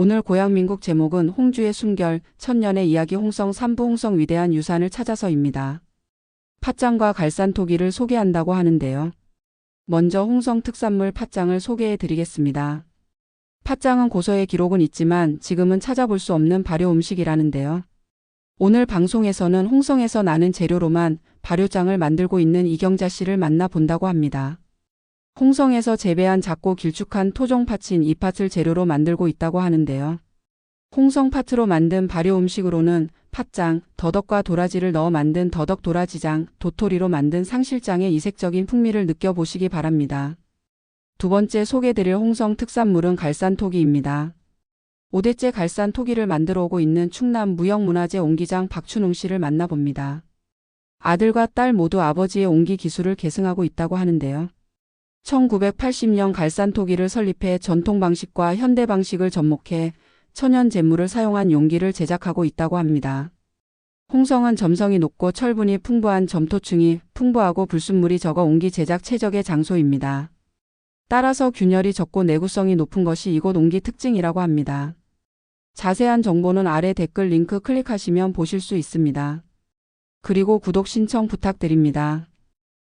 오늘 고향민국 제목은 홍주의 숨결, 천년의 이야기 홍성 삼부 홍성 위대한 유산을 찾아서입니다. 팥장과 갈산토기를 소개한다고 하는데요. 먼저 홍성 특산물 팥장을 소개해 드리겠습니다. 팥장은 고서의 기록은 있지만 지금은 찾아볼 수 없는 발효 음식이라는데요. 오늘 방송에서는 홍성에서 나는 재료로만 발효장을 만들고 있는 이경자 씨를 만나본다고 합니다. 홍성에서 재배한 작고 길쭉한 토종 팥인 이 팥을 재료로 만들고 있다고 하는데요. 홍성 팥으로 만든 발효 음식으로는 팥장, 더덕과 도라지를 넣어 만든 더덕 도라지장, 도토리로 만든 상실장의 이색적인 풍미를 느껴보시기 바랍니다. 두 번째 소개드릴 홍성 특산물은 갈산토기입니다. 5대째 갈산토기를 만들어 오고 있는 충남 무형문화재 옹기장 박춘웅 씨를 만나봅니다. 아들과 딸 모두 아버지의 옹기 기술을 계승하고 있다고 하는데요. 1980년 갈산 토기를 설립해 전통 방식과 현대 방식을 접목해 천연 재물을 사용한 용기를 제작하고 있다고 합니다. 홍성은 점성이 높고 철분이 풍부한 점토층이 풍부하고 불순물이 적어 옹기 제작 최적의 장소입니다. 따라서 균열이 적고 내구성이 높은 것이 이곳 옹기 특징이라고 합니다. 자세한 정보는 아래 댓글 링크 클릭하시면 보실 수 있습니다. 그리고 구독 신청 부탁드립니다.